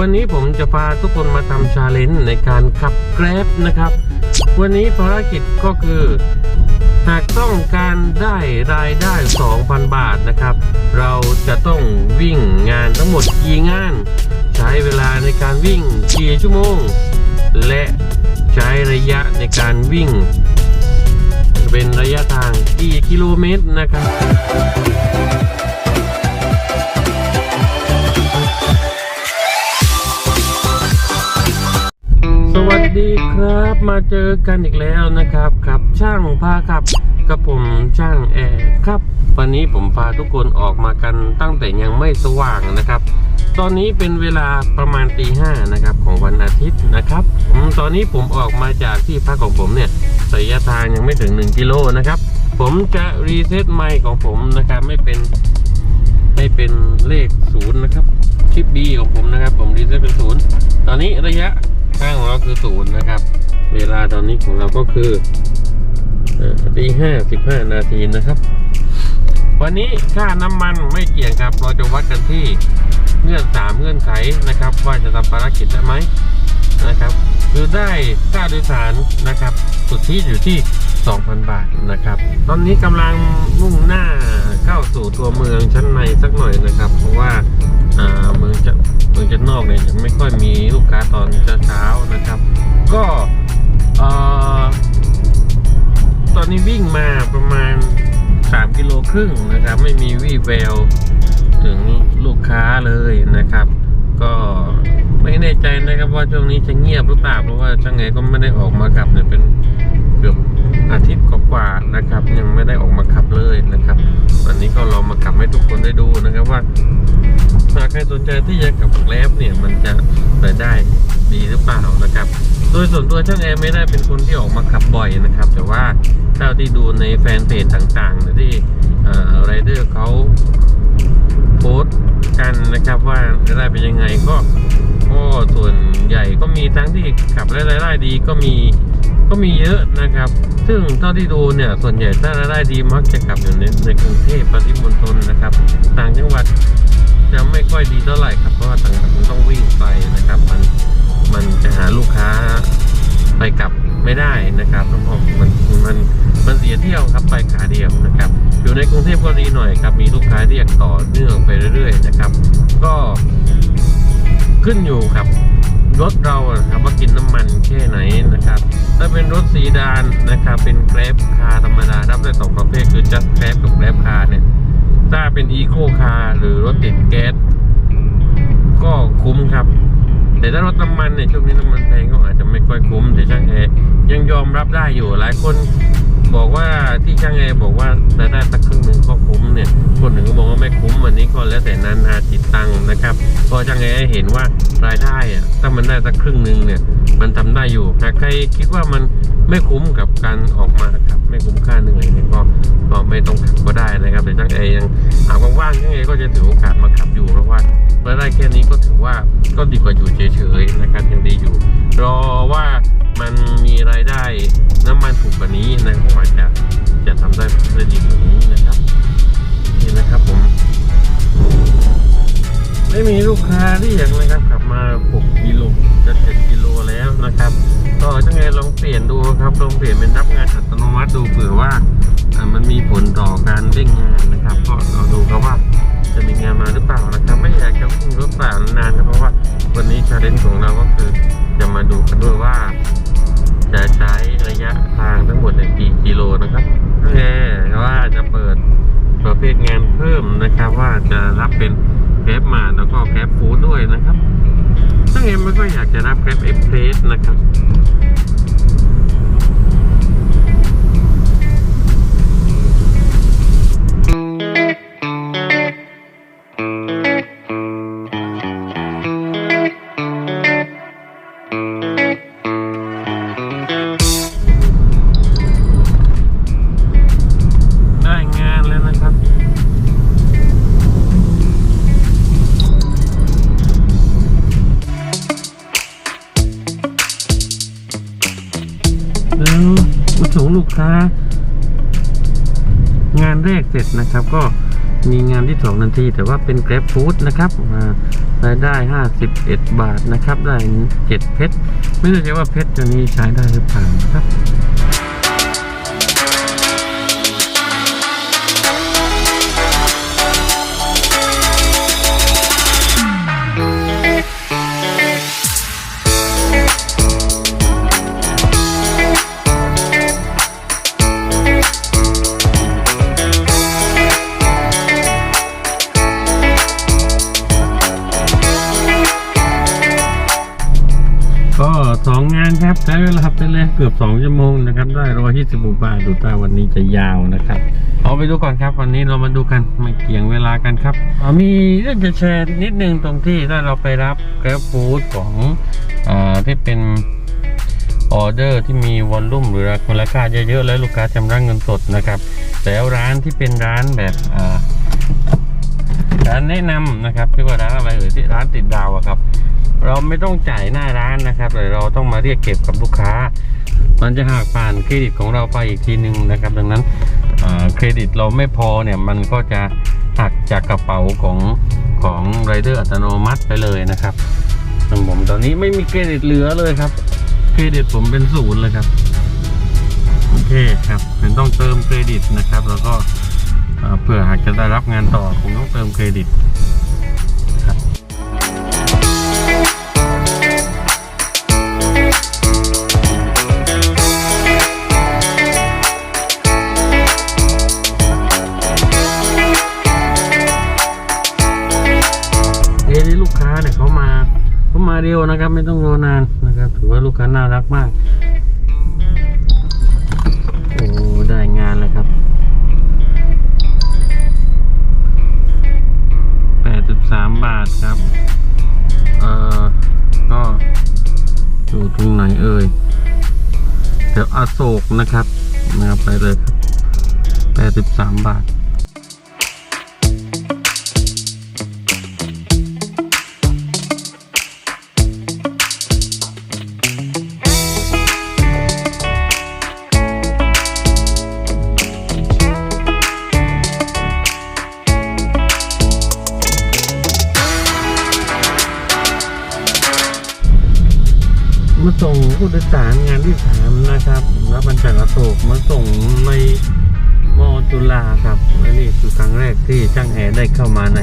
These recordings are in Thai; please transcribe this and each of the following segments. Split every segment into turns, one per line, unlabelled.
วันนี้ผมจะพาทุกคนมาทำชาเลนจ์ในการขับแกร็บนะครับ วันนี้ภารกิจก็คือ หากต้องการได้รายได้ 2,000 บาทนะครับ เราจะต้องวิ่งงานทั้งหมดกี่งาน ใช้เวลาในการวิ่งกี่ชั่วโมง และใช้ระยะในการวิ่ง เป็นระยะทางกี่กิโลเมตรนะครับ ดีครับมาเจอกันอีกแล้วนะครับครับช่างพาขับกับผมช่างแอร์ครับ วันนี้ผมพาทุกคนออกมากันตั้งแต่ยังไม่สว่างนะครับ ตอนนี้เป็นเวลาประมาณตีห้านะครับของวันอาทิตย์นะครับตอนนี้ผมออกมาจากที่พักของผมเนี่ยระยะทางยังไม่ถึง 1 กิโลนะครับ ผมจะรีเซ็ตไมค์ของผมนะครับไม่เป็นให้เป็นเลขศูนย์นะครับชิป B ของผมนะครับ ผมรีเซ็ตเป็นศูนย์ตอนนี้ระยะ ข้างของเราคือศูนย์นะครับ เวลาตอนนี้ของเราก็คือตีห้าสิบห้านาทีนะครับ วันนี้ค่าน้ำมันไม่เกี่ยงครับ เราจะวัดกันที่เงื่อนสามเงื่อนไขนะครับ ว่าจะทำภารกิจได้ไหมนะครับ คือได้ค่าโดยสารนะครับ สุดที่อยู่ที่ 2,000 บาทนะครับ ตอนนี้กำลังมุ่งหน้าเข้าสู่ตัวเมืองชั้นในสักหน่อยนะครับ เพราะว่าเมืองจะเมืองจะนอกเนี่ยยังไม่ค่อยมีลูกค้าตอนเช้าๆนะครับ ก็ตอนนี้วิ่งมาประมาณ 3 กิโลครึ่งนะครับ ไม่มีวี่แววถึงลูกค้าเลยนะครับ ก็ไม่แน่ใจนะครับว่าช่วงนี้จะเงียบหรือเปล่าเพราะว่าช่างไงก็ไม่ได้ออกมาขับเนี่ยเป็นเกือบ อาทิตย์กว่าๆนะครับ ยังไม่ได้ออกมาขับเลยนะครับวันนี้ก็ลองมาขับให้ทุกคนได้ดูนะครับว่าหากใครสนใจที่จะขับแกร็บเนี่ยมันจะรายได้ดีหรือเปล่านะครับ โดยส่วนตัวช่างแอร์ไม่ได้เป็นคนที่ออกมาขับบ่อยนะครับ แต่ว่าเท่าที่ดูในแฟนเพจต่างๆเนี่ยที่ไรเดอร์เขาโพสต์กันนะครับว่ารายได้เป็นยังไงก็ก็ส่วนใหญ่ก็มีทั้งที่ขับรายได้ดีก็มี ก็มีเยอะนะครับ ซึ่งเท่าที่ดูเนี่ย ส่วนใหญ่ถ้ารายได้ดีมักจะขับอยู่ในในกรุงเทพปริมณฑลนะครับ ต่างจังหวัดจะไม่ค่อยดีเท่าไหร่ครับ เพราะว่าต่างจังหวัดมันต้องวิ่งไปนะครับ มันมันจะหาลูกค้าไปกลับไม่ได้นะครับเพราะมันมันมันเสียเที่ยวครับไปขาเดียวนะครับ อยู่ในกรุงเทพก็ดีหน่อยครับ มีลูกค้าเรียกต่อเนื่องไปเรื่อย ๆ นะครับ ก็ขึ้นอยู่กับ รถเรานะครับว่ากินน้ำมันแค่ไหนนะครับ ถ้าเป็นรถสีดานนะครับเป็นแกร็บคาร์ธรรมดารับได้สองประเภทคือ just grab กับ grab car เนี่ย ถ้าเป็นอีโคคาร์หรือรถติดแก๊สก็คุ้มครับ แต่ถ้ารถน้ำมันเนี่ยช่วงนี้น้ำมันแพงก็อาจจะไม่ค่อยคุ้มแต่ช่างแอร์ยังยอมรับได้อยู่หลายคน บอกว่าที่ช่างไงบอกว่ารายได้สักครึ่งหนึ่งก็คุ้มเนี่ยคนหนึ่งก็บอกว่าไม่คุ้มวันนี้ก็แล้วแต่นั้นนาจิตตังนะครับพอช่างไงเห็นว่ารายได้อะถ้ามันได้สักครึ่งหนึ่งเนี่ยมันทำได้อยู่หากใครคิดว่ามัน ไม่คุ้มกับการออกมาขับไม่คุ้มค่าเหนื่อยเนี่ยก็ก็ไม่ต้องขับก็ได้นะครับ แต่ช่างแอยังหากว่างๆช่างแอก็จะถือโอกาสมาขับอยู่เพราะว่ารายได้แค่นี้ก็ถือว่าก็ดีกว่าอยู่เฉยๆนะครับยังดีอยู่ รอว่ามันมีรายได้น้ำมันถูกกว่านี้นะผมอาจจะจะทำได้ได้ดีกว่านี้นะครับนี่นะครับผมไม่มีลูกค้าเรียกนะครับขับมา 6 กิโลจะ7กิโล แล้วนะครับ ก็ถ้าไงลองเปลี่ยนดูครับลองเปลี่ยนเป็นรับงานอัตโนมัติดูเผื่อว่ามันมีผลต่อการเร่งงานนะครับ ก็เราดูครับว่าจะมีงานมาหรือเปล่านะครับไม่อยากจะพุ่งรถเปล่านานครับเพราะว่าวันนี้ชาเลนจ์ของเราก็คือจะมาดูกันด้วยว่า จะใช้ระยะทางทั้งหมดในกี่กิโลนะครับถ้าไงว่าจะเปิดประเภทงานเพิ่มนะครับ ว่าจะรับเป็นแกร็บมาแล้วก็แกร็บฟู้ดด้วยนะครับ ไม่ค่อยอยากจะรับแกร็บเอ็กเพรสนะครับ งานแรกเสร็จนะครับ ก็มีงานที่สองนที แต่ว่าเป็น Grab Food นะครับรายได้ 51 บาทนะครับ ได้7เพชรไม่แน่ใจว่าเพชรตัวนี้ใช้ได้หรือเปล่านะครับ สองงานครับใช้เวลาไปเลยเกือบสองชั่วโมงนะครับได้ร้อยยี่สิบบาทดูตาวันนี้จะยาวนะครับเอาไปดูก่อนครับ วันนี้เรามาดูกันไม่เกี่ยงเวลากันครับมีเรื่องจะแชร์นิดนึงตรงที่ถ้าเราไปรับแกร็บฟู้ดของอ่าที่เป็นออเดอร์ที่มีวอลลุ่มหรือมูลค่าเยอะๆแล้วลูกค้าชำระเงินสดนะครับแล้วร้านที่เป็นร้านแบบ อ่ารแนะนำนะครับที่ว่าร้านอะไรเอ่ยที่ร้านติดดาวอะครับ เราไม่ต้องจ่ายหน้าร้านนะครับแต่เราต้องมาเรียกเก็บกับลูกค้า มันจะหักผ่านเครดิตของเราไปอีกทีหนึ่งนะครับ ดังนั้นเครดิตเราไม่พอเนี่ยมันก็จะหักจากกระเป๋าของของไรเดอร์อัตโนมัติไปเลยนะครับทางผมตอนนี้ไม่มีเครดิตเหลือเลยครับ เครดิตผมเป็นศูนย์เลยครับ โอเคครับเป็นต้องเติมเครดิตนะครับ แล้วก็ เพื่อหากจะได้รับงานต่อคงต้องเติมเครดิตครับเอ้นี่ลูกค้าเนี่ยเขามาเขามาเร็วนะครับ ไม่ต้องรอนานนะครับ ถือว่าลูกค้าน่ารักมาก 3 บาทครับ เออก็อยู่ตรงไหนเอ่ยเดี๋ยวอโศกนะครับนะครับไปเลยครับ 83 บาทาครับและนี่คือครั้งแรกที่ช่างแอร์ได้เข้ามาใน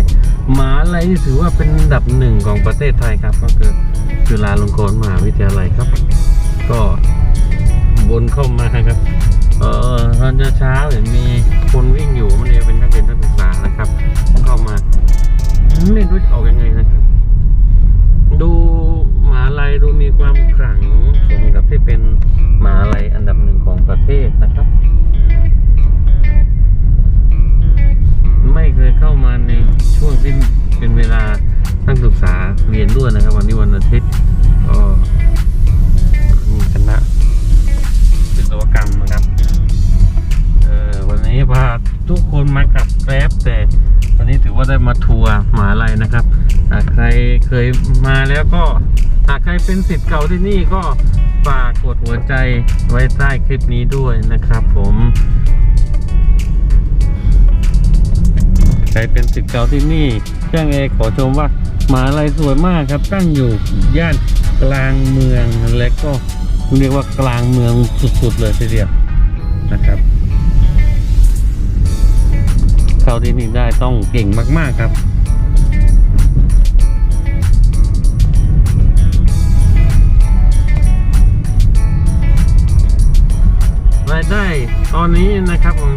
มหาลัยที่ถือว่าเป็นอันดับหนึ่งของประเทศไทยครับ ก็คือจุฬาลงกรณ์มหาวิทยาลัยครับ ก็วนเข้ามาครับ เออตอนเช้าเห็นมีคนวิ่งอยู่มันเนี่ยเป็นนักเรียน ด้วยนะครับ วันนี้วันอาทิตย์ก็มีคณะวิศวกรรมนะครับเออวันนี้พาทุกคนมากับแกร็บแต่วันนี้ถือว่าได้มาทัวร์มหาลัยนะครับหากใครเคยมาแล้วก็หากใครเป็นสิทธิ์เก่าที่นี่ก็ฝากกดหัวใจไว้ใต้คลิปนี้ด้วยนะครับผมใครเป็นสิทธิ์เก่าที่นี่ช่างเอขอชมว่า หมาลัยสวยมากครับตั้งอยู่ย่านกลางเมืองและก็เรียกว่ากลางเมืองสุดๆเลยทีเดียวนะครับ เข้าที่นี่ได้ต้องเก่งมากๆครับรายได้ตอนนี้นะครับของ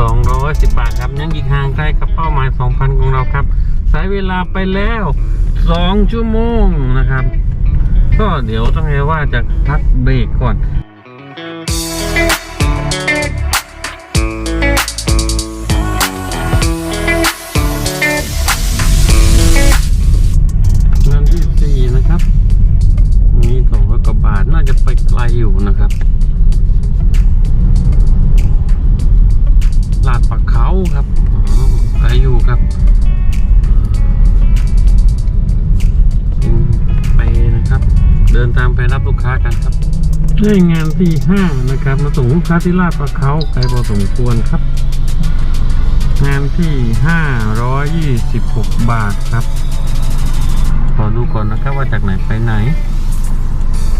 210 บาทครับยังอีกห่างไกลกับเป้าหมาย 2,000 ของเราครับ สายเวลาไปแล้ว 2 ชั่วโมงนะครับ ก็เดี๋ยวต้องให้ว่าจะพักเบรกก่อน ไปรับลูกค้ากันครับได้งานที่ห้านะครับ มาส่งลูกค้าที่ลาดปักเขาไกลพอสมควรครับ งานที่526บาทครับขอดูก่อนนะครับว่าจากไหนไปไหน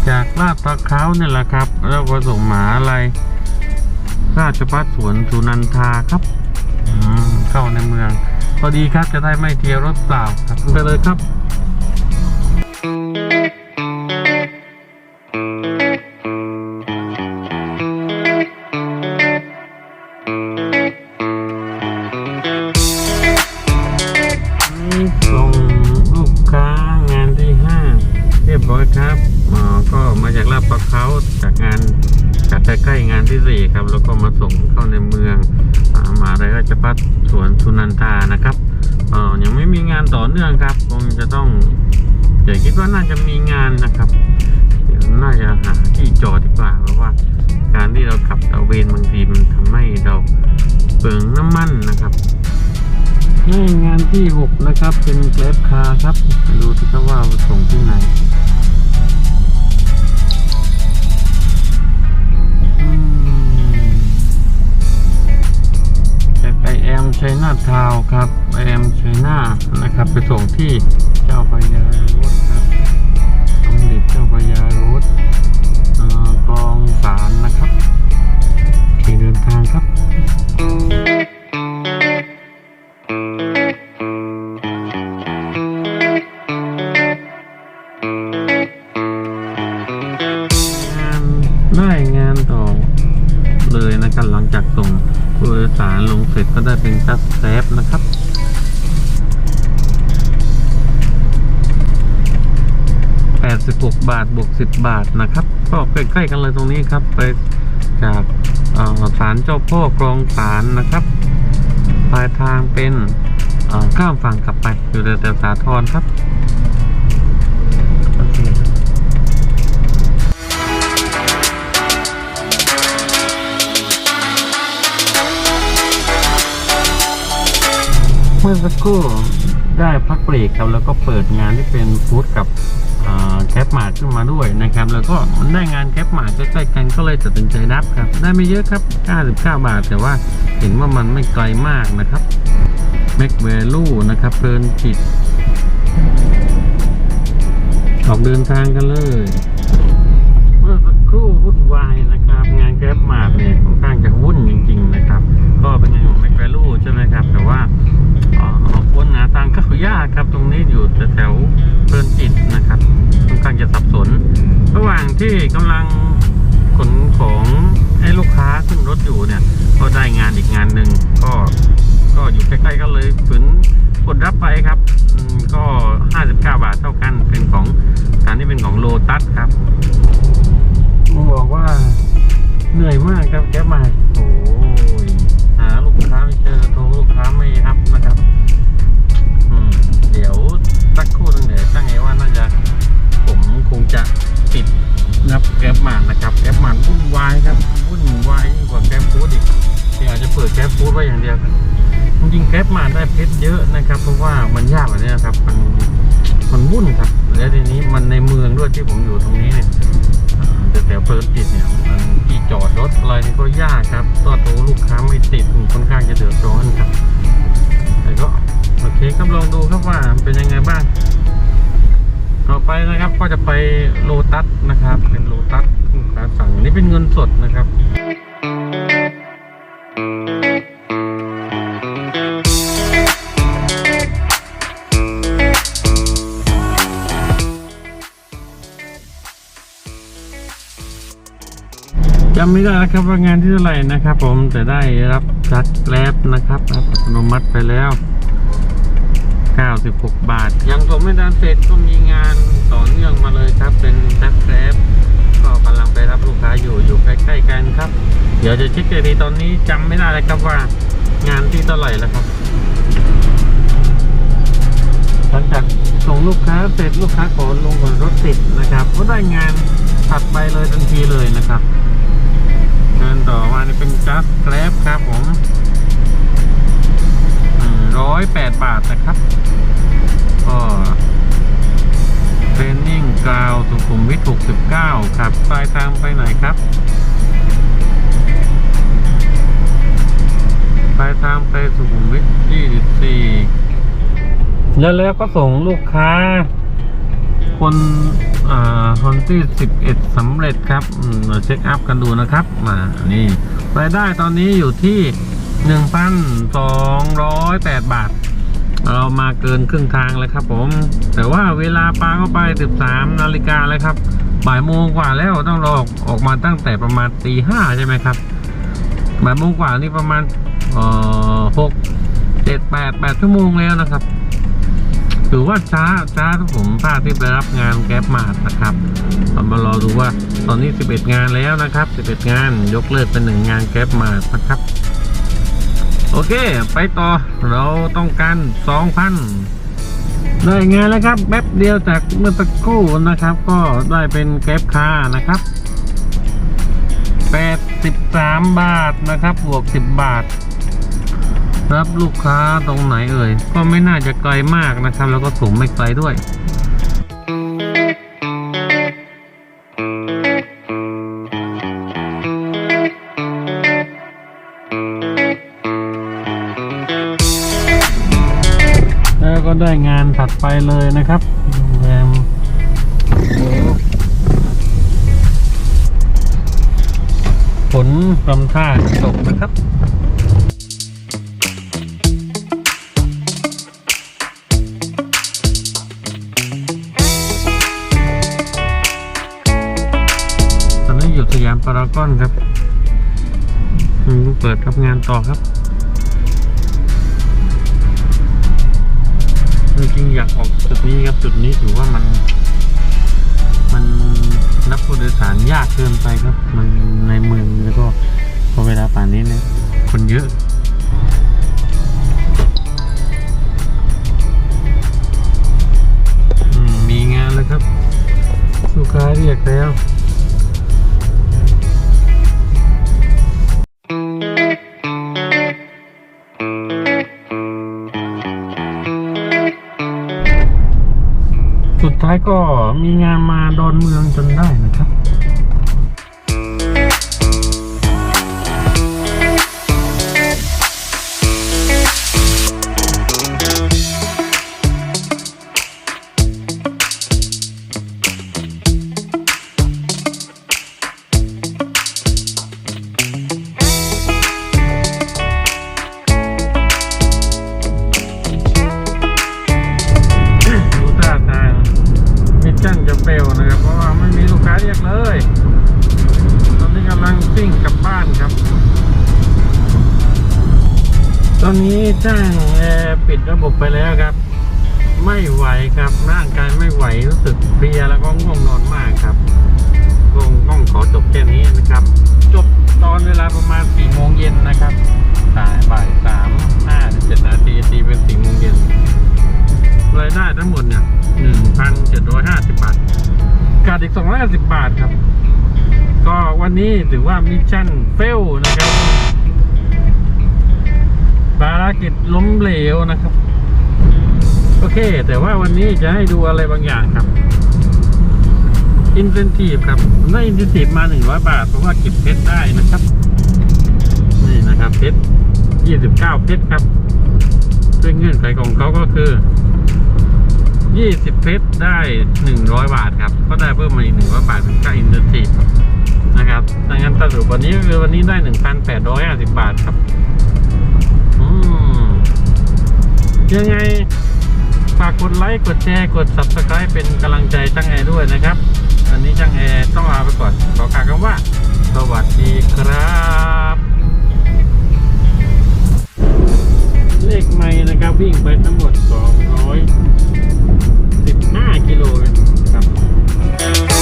จากลาดปลาเขาเนี่ยแหละครับ แล้วก็ส่งหมาอะไรราชพัฒสวนสุนันทาครับอืมเข้าในเมืองพอดีครับจะได้ไม่เที่ยวรถเปล่าครับไปเลยครับ เนื่องครับ คงจะต้องเดี๋ยวคิดว่าน่าจะมีงานนะครับเดี๋ยวน่าจะหาที่จอดดีกว่าเพราะว่า การที่เราขับตะเวนบางทีมันทำให้เราเปลืองน้ำมันนะครับนี่งานที่ 6 นะครับ เป็นแกลบคาร์ครับ ดูสิครับว่าส่งที่ไหน แอมชัยนาทาวครับแอมชัยนานะครับ ไปส่งที่เจ้าพยาโรถครับตำลิดเจ้าพยาโรถเอ่อกองสารนะครับที่เดินทางครับงานได้งานต่อเลยนะครับหลังจากส่ง ผู้โดยสารลงเสร็จก็ได้เป็นจัสแซฟนะครับ86บหกบาทบวก10บบาทนะครับ ก็ใกล้ๆกันเลยตรงนี้ครับ ไปจากศาลเจ้าพ่อกรองศาลนะครับ ปลายทางเป็นข้ามฝั่งกลับไปอยู่แต่สาทรครับ เมื่อสักครู่ได้พักเบรกครับแล้วก็เปิดงานที่เป็นฟู้ดกับแคปมาร์ขึ้นมาด้วยนะครับ แล้วก็มันได้งานแคปมาร์ใกล้ๆกันก็เลยตัดสินใจรับครับ ได้ไม่เยอะครับ 99 บาท แต่ว่าเห็นว่ามันไม่ไกลมากนะครับแม็กเวลูนะครับเพลินจิต ออกเดินทางกันเลย เมื่อสักครู่วุ่นวายนะครับ งานแกร็บมาร์เนี่ยค่อนข้างจะวุ่น ยากครับตรงนี้อยู่แถวๆเพลินจิตนะครับค่อนข้างจะสับสน ระหว่างที่กำลังขนของให้ลูกค้าขึ้นรถอยู่เนี่ย ก็ได้งานอีกงานหนึ่งก็ก็อยู่ใกล้ๆกันเลยฝืนกดรับไปครับอืมก็ 59 บาทเท่ากันเป็นของการที่เป็นของโลตัสครับผมบอกว่าเหนื่อยมากครับแก๊บมาโอ้ยหาลูกค้าไม่เจอโทรลูกค้าไม่รับนะครับอืม เดี๋ยวสักครู่หนึงเดี๋ยวตั้งไงว่าน่าจะผมคงจะติดนับแก๊บมานะครับแก๊บมาวุ่นวายครับวุ่นวายยิ่งกว่าแก๊บฟูดอีกเดี๋ยวอาจจะเปิดแก๊บฟูดไว้อย่างเดียวจริงๆแกร็บมาได้เพชรเยอะนะครับ เพราะว่ามันยากแบบนี้นะครับ มันมันวุ่นครับ แล้วทีนี้มันในเมืองด้วยที่ผมอยู่ตรงนี้เนี่ยอ่าแต่แถวเพลินจิตเนี่ยมันที่จอดรถอะไรนี่ก็ยากครับก็โทรลูกค้าไม่ติดค่อนข้างจะเดือดร้อนครับแต่ก็ โอเคครับลองดูครับว่าเป็นยังไงบ้าง ต่อไปนะครับก็จะไปโลตัสนะครับ เป็นโลตัสกค้าสั่งนี่เป็นเงินสดนะครับจำไม่ได้แล้วครับว่างานที่เท่าไหร่นะครับ ผมแต่ได้รับจัดแกลบนะครับอัตโนมัติไปแล้ว 96 บาท ยังผมไม่ดันเสร็จก็มีงานต่อเนื่องมาเลยครับ เป็นแจัดแกลบก็กำลังไปรับลูกค้าอยู่อยู่ใกล้ๆกันครับ เดี๋ยวจะเช็คอีกทีตอนนี้จำไม่ได้เลยครับว่างานที่เท่าไหร่แล้วครับหลังจากส่งลูกค้าเสร็จลูกค้าขอลงบนรถติดนะครับก็ได้งานถัดไปเลยทันทีเลยนะครับ งานต่อมานี่เป็นจัสแกลบครับผม ร้อยแปดบาทนะครับ ก็เทรนนิ่งกราวสุขุมวิท 69 ครับปลายทางไปไหนครับปลายทางไปสุขุมวิท 24 แล้วแล้วก็ส่งลูกค้า คนอ่าคนที่ 11สำเร็จครับมมาเช็คอัพกันดูนะครับ มา นี่รายได้ตอนนี้อยู่ที่ 1,208บาท เรามาเกินครึ่งทางแล้วครับผม แต่ว่าเวลาปาเข้าไป13นาฬิกาแล้วครับ บ่ายโมงกว่าแล้วต้องรอออกออกมาตั้งแต่ประมาณตีห้าใช่ไหมครับบ่ายโมงกว่านี่ประมาณเอ่อหกเจ็ดแปดแปดชั่วโมงแล้วนะครับถือว่าช้าช้าที่ผมพลาดที่ไปรับงานแก๊ปมาดนะครับเรามารอดูว่าตอนนี้ 11 งานแล้วนะครับ 11 งานยกเลิกเป็นหนึ่งงานแก๊ปมาดนะครับ โอเค ไปต่อเราต้องการ2,000ได้งานแล้วครับแป๊บเดียวจากเมื่อสักครู่นะครับ ก็ได้เป็นแก๊ปคานะครับ83 บาทนะครับ บวก 10 บาท รับลูกค้าตรงไหนเอ่ย ก็ไม่น่าจะไกลมากนะครับ แล้วก็สูงไม่ไกลด้วย เลยนะครับโรงแรมฝนลำท่าตกนะครับตอนนี้อยู่สยามพารากอนครับอืมเปิดรับงานต่อครับ จริงอยากออกจุดนี้ครับจุดนี้ถือว่ามันมันรับผู้โดยสารยากเกินไปครับ มันในเมืองแล้วก็พอเวลาป่านนี้เนี่ยคนเยอะอมมีงานแล้วครับ ลูกค้าเรียกแล้ว มีงานมาดอนเมืองจนได้ ตอนนี้จ้างแอร์ปิดระบบไปแล้วครับ ไม่ไหวครับร่างกายไม่ไหวรู้สึกเพลียแล้วก็ง่วงนอนมากครับคงต้องขอจบแค่นี้นะครับ จบตอนเวลาประมาณ4โมงเย็นนะครับสายบ่ายสามห้าเจ็ดนาทีตีเป็น4โมงเย็นรายได้ทั้งหมดเนี่ยหนึ่งพันเจ็ดร้อยห้าสิบบาทขาดอีกสองร้อยห้าสิบบาทครับ ก็วันนี้ถือว่ามิชชั่นเฟลนะครับ ภารกิจล้มเหลวนะครับ โอเค แต่ว่าวันนี้จะให้ดูอะไรบางอย่างครับ อินเซนティブครับผมได้อินเซนティブมา 100 บาท เพราะว่าเก็บเพชรได้นะครับ นี่นะครับเพชร29 เพชรครับ ซึ่งเงื่อนไขของเขาก็คือ 20 เพชรได้ 100 บาทครับ ก็ได้เพิ่มมาอีก 100 บาทเป็นค่าอินเซนティブนะครับดังนั้นสรุปวันนี้ก็คือวันนี้ได้ 1,850 บาทครับ ยังไงฝากกดไลค์กดแชร์กด subscribe เป็นกำลังใจช่างแอร์ด้วยนะครับ อันนี้ช่างแอร์ต้องลาไปก่อน ขอกล่าวคำว่า สวัสดีครับ เลขไม่นะครับวิ่งไปทั้งหมด 215 กิโลครับ